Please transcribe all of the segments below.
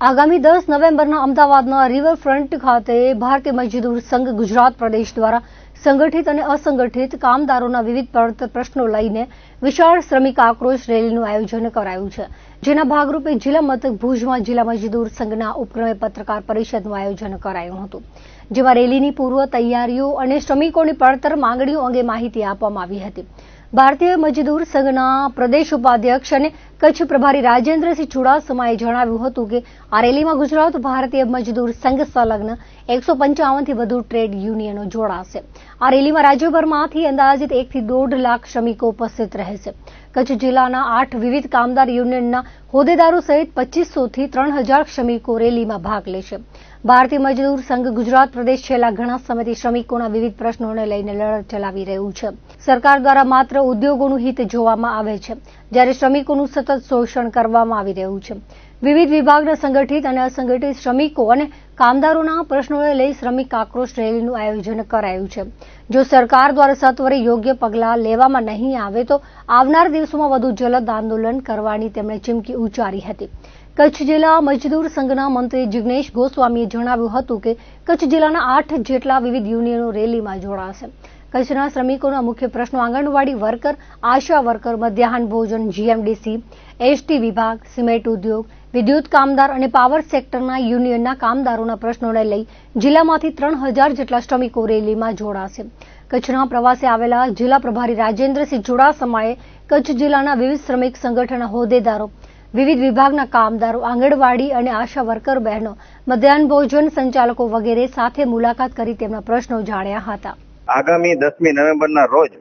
આગામી દસ નવેમ્બરના અમદાવાદના રિવરફ્રન્ટ ખાતે ભારતીય મજદૂર સંઘ ગુજરાત પ્રદેશ દ્વારા સંગઠિત અને અસંગઠિત કામદારોના વિવિધ પ્રશ્નો લઈને વિશાળ શ્રમિક આક્રોશ રેલીનું આયોજન કરાયું છે. જેના ભાગરૂપે જિલ્લા મથક ભુજમાં જિલ્લા મજદૂર સંઘના ઉપક્રમે પત્રકાર પરિષદનું આયોજન કરાયું હતું. જેમાં રેલીની પૂર્વ તૈયારીઓ અને શ્રમિકોની પડતર માંગણીઓ અંગે માહિતી આપવામાં આવી હતી. ભારતીય મજદૂર સંઘના પ્રદેશ ઉપાધ્યક્ષ અને કચ્છ પ્રભારી રાજેન્દ્રસિંહ ચુડાસમાએ જણાવ્યું હતું કે આ રેલીમાં ગુજરાત ભારતીય મજદૂર સંઘ સંલગ્ન એકસો પંચાવનથી વધુ ટ્રેડ યુનિયનો જોડાશે. આ રેલીમાં રાજ્યભરમાંથી અંદાજિત એકથી દોઢ લાખ શ્રમિકો ઉપસ્થિત રહેશે. કચ્છ જિલ્લાના આઠ વિવિધ કામદાર યુનિયનના હોદ્દેદારો સહિત પચીસોથી ત્રણ હજાર શ્રમિકો રેલીમાં ભાગ લેશે. ભારતીય મજદૂર સંઘ ગુજરાત પ્રદેશ છેલ્લા ઘણા સમયથી શ્રમિકોના વિવિધ પ્રશ્નોને લઈને લડત ચલાવી રહ્યું છે. સરકાર દ્વારા માત્ર ઉદ્યોગોનું હિત જોવામાં આવે છે, જ્યારે શ્રમિકોનું સતત શોષણ કરવામાં આવી રહ્યું છે. વિવિધ વિભાગના સંગઠિત અને અસંગઠિત શ્રમિકો અને કામદારોના પ્રશ્નોને લઈ શ્રમિક આક્રોશ રેલીનું આયોજન કરાયું છે. જો સરકાર દ્વારા સત્વરે યોગ્ય પગલાં લેવામાં નહીં આવે તો આવનાર દિવસોમાં વધુ જલદ આંદોલન કરવાની તેમણે ચીમકી ઉચ્ચારી હતી. કચ્છ જિલ્લા મજદૂર સંઘના મંત્રી જિગ્નેશ ગોસ્વામીએ જણાવ્યું હતું કે કચ્છ જિલ્લાના આઠ જેટલા વિવિધ યુનિયનો રેલીમાં જોડાશે. કચ્છના શ્રમિકોના મુખ્ય પ્રશ્નો આંગણવાડી વર્કર, આશા વર્કર, મધ્યાહન ભોજન જીએમડીસી એસટી વિભાગ, સિમેન્ટ ઉદ્યોગ, વિદ્યુત કામદાર અને પાવર સેક્ટરના યુનિયનના કામદારોના પ્રશ્નોને લઈ જિલ્લામાંથી ત્રણ હજાર જેટલા શ્રમિકો રેલીમાં જોડાશે. કચ્છના પ્રવાસે આવેલા જિલ્લા પ્રભારી રાજેન્દ્રસિંહ ચુડાસમાએ કચ્છ જિલ્લાના વિવિધ શ્રમિક સંગઠનના હોદ્દેદારો, વિવિધ વિભાગના કામદારો, આંગણવાડી અને આશા વર્કર બહેનો, મધ્યાહન ભોજન સંચાલકો વગેરે સાથે મુલાકાત કરી તેમના પ્રશ્નો જાણ્યા હતા. આગામી દસમી નવેમ્બરના રોજ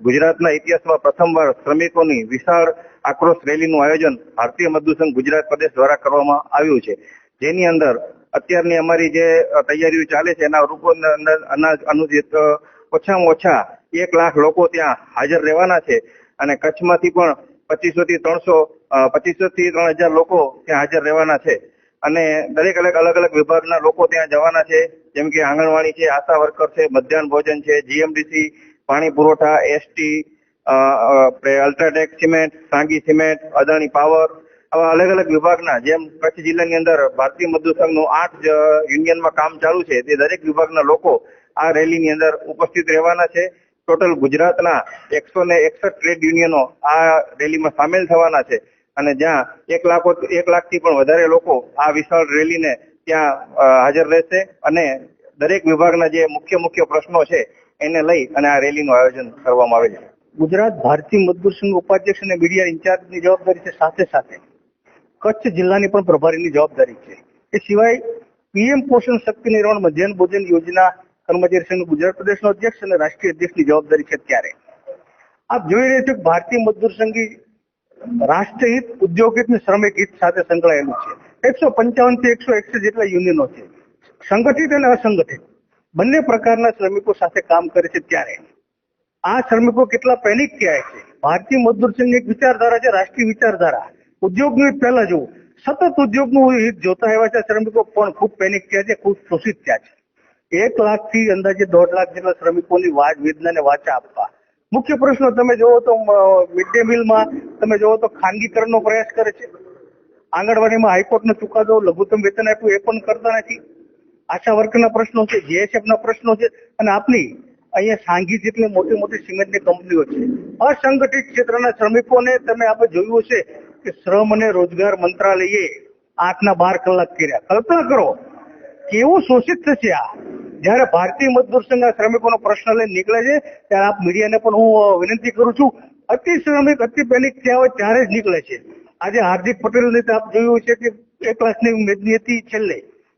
ગુજરાતના ઇતિહાસમાં પ્રથમવાર શ્રમિકોની વિશાળ આક્રોશ રેલીનું આયોજન ભારતીય મજદૂર સંઘ ગુજરાત પ્રદેશ દ્વારા કરવામાં આવ્યું છે. જેની અંદર અત્યારની અમારી જે તૈયારીઓ ચાલે છે, એના રૂપો અંદર અનાજ અનુજિત ઓછામાં ઓછા એક લાખ લોકો ત્યાં હાજર રહેવાના છે અને કચ્છમાંથી પણ પચીસો થી ત્રણસો પચીસો થી ત્રણ હજાર લોકો ત્યાં હાજર રહેવાના છે. અને દરેક અલગ અલગ અલગ વિભાગના લોકો ત્યાં જવાના છે. જેમ કે આંગણવાડી છે, આશા વર્કર છે, મધ્યાહન ભોજન છે, જીએમડીસી, પાણી પુરવઠા, ST UltraTech cement, Sanghi cement, Adani power, આવા અલગ અલગ વિભાગના, જેમ કચ્છ જિલ્લાની અંદર ભારતીય મજદૂર સંઘનું આઠ યુનિયનમાં કામ ચાલુ છે, તે દરેક વિભાગના લોકો આ રેલીની અંદર ઉપસ્થિત રહેવાના છે. ટોટલ ગુજરાતના એકસો ને એકસઠ ટ્રેડ યુનિયનો આ રેલીમાં સામેલ થવાના છે. અને જ્યાં એક લાખો, એક લાખથી પણ વધારે લોકો આ વિશાળ રેલીને ત્યાં હાજર રહેશે અને દરેક વિભાગના જે મુખ્ય મુખ્ય પ્રશ્નો છે એને લઈ અને આ રેલીનું આયોજન કરવામાં આવે છે. ગુજરાત ભારતીય મજદૂર સંઘ ઉપાધ્યક્ષ અને મીડિયા ઇન્ચાર્જની જવાબદારી છે સાથે સાથે કચ્છ જિલ્લાની પણ પ્રભારીની જવાબદારી છે. એ સિવાય પીએમ પોષણ શક્તિ નિર્માણ મધ્યાહન ભોજન યોજના કર્મચારી સંઘ ગુજરાત પ્રદેશનો અધ્યક્ષ અને રાષ્ટ્રીય અધ્યક્ષની જવાબદારી છે ત્યારે. આપ જોઈ રહ્યા છો કે ભારતીય મજદૂર સંઘી રાષ્ટ્રહિત ઉદ્યોગ હિત અને શ્રમિક હિત સાથે સંકળાયેલું છે. એકસો પંચાવનથી એકસો એકસઠ જેટલા યુનિયનો છે. સંગઠિત અને અસંગઠિત. બંને પ્રકારના શ્રમિકો સાથે કામ કરે છે ત્યારે. આ શ્રમિકો કેટલા પેનિક થયા છે. ભારતીય મજદૂર સંઘની એક વિચારધારા છે, રાષ્ટ્રીય વિચારધારા. ઉદ્યોગનું હિત પહેલા જોવું. સતત ઉદ્યોગનું હિત જોતા એવા છે શ્રમિકો પણ ખૂબ પેનિક થયા છે, ખૂબ શોષિત થયા છે. એક લાખથી અંદાજે દોઢ લાખ જેટલા શ્રમિકોની વાદ વેદનાને વાચા આપવા. મુખ્ય પ્રશ્નો તમે જોવો તો મિડ ડે મિલમાં તમે જોવો તો ખાનગીકરણનો પ્રયાસ કરે છે. આંગણવાડીમાં હાઈકોર્ટનો ચુકાદો, લઘુત્તમ વેતન આપ્યું, એ પણ કરતા નથી. આશા વર્કના પ્રશ્નો છે, જેએસએફના પ્રશ્નો છે, અને આપની અહીંયા સાંઘી જેટલી મોટી મોટી સિમેન્ટની કંપનીઓ છે. અસંગઠિત ક્ષેત્રના શ્રમિકોને તમે આપણે જોયું છે કે શ્રમ અને રોજગાર મંત્રાલયે આઠના બાર કલાક કર્યા. કલ્પના કરો, કેવું શોષિત થશે આ? જયારે ભારતીય મજદૂર સંઘ શ્રમિકોનો પ્રશ્ન લઈને નીકળે છે, ત્યારે આપ મીડિયાને પણ હું વિનંતી કરું છું, અતિ શ્રમિક, અતિ પેનિક ત્યાં હોય ત્યારે જ નીકળે છે. આજે હાર્દિક પટેલને તો આપ જોયું છે કે એક લાખની મેદની હતી છેલ્લે.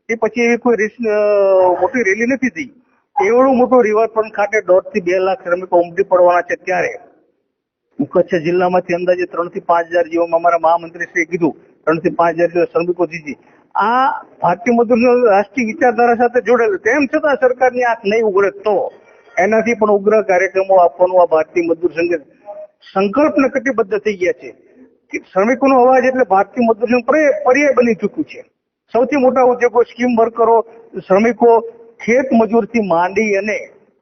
એ પછી એવી કોઈ મોટી રેલી નથી થઈ. એવડું મોટું રિવરફ્રન્ટ ખાતે દોઢથી બે લાખ શ્રમિકો ઉમટી પડવાના છે ત્યારે. કચ્છ જિલ્લામાંથી અંદાજે ત્રણથી પાંચ હજાર જેવામાં અમારા મહામંત્રીશ્રીએ કીધું. ત્રણથી પાંચ હજાર જેવા શ્રમિકો જીજી. આ ભારતીય મજૂર રાષ્ટ્રીય વિચારધારા સાથે જોડેલું તેમ છતાં સરકારની આંખ નહીં ઉગડે તો એનાથી પણ ઉગ્ર કાર્યક્રમો આપવાનું આ ભારતીય મજૂર સંઘ સંકલ્પને કટિબદ્ધ થઈ ગયા છે. શ્રમિકોનો અવાજ એટલે ભારતીય મજદૂર સંઘ પર્યાય બની ચૂક્યું છે. સૌથી મોટા ઉદ્યોગો, સ્કીમ વર્કરો, શ્રમિકો ખેત મજૂરથી માંડી અને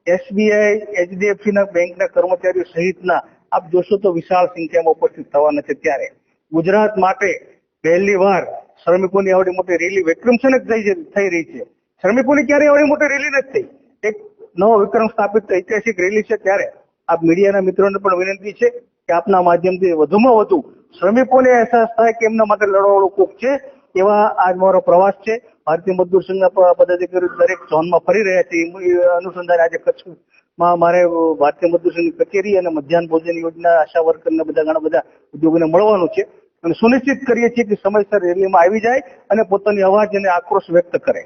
એસબીઆઈ, એચડીએફસી ના બેંકના કર્મચારીઓ સહિતના, આપ જોશો તો વિશાળ સંખ્યામાં ઉપસ્થિત થવાના છે ત્યારે. ગુજરાત માટે પહેલી વાર શ્રમિકોની આવડી મોટી રેલી વિક્રમજનક થઈ થઈ રહી છે. શ્રમિકોની ક્યારેય આવડી મોટી રેલી નથી થઈ. એક નવો વિક્રમ સ્થાપિત ઐતિહાસિક રેલી છે ત્યારે આપ મીડિયાના મિત્રોને પણ વિનંતી છે કે આપના માધ્યમથી વધુમાં વધુ શ્રમિકોને અહેસાસ થાય કે એમના માટે લડવાવાળું કોક છે, એવા આજ મારો પ્રવાસ છે. ભારતીય મજદૂર સંઘના પદાધિકારીઓ દરેક ઝોનમાં ફરી રહ્યા છે. એ અનુસંધાને આજે કચ્છમાં મારે ભારતીય મજદૂર સંઘની કચેરી અને મધ્યાહન ભોજન યોજના, આશા વર્કરના બધા ઘણા બધા ઉદ્યોગોને મળવાનું છે. અને સુનિશ્ચિત કરીએ છીએ કે સમયસર રેલીમાં આવી જાય અને પોતાની અવાજ અને આક્રોશ વ્યક્ત કરે.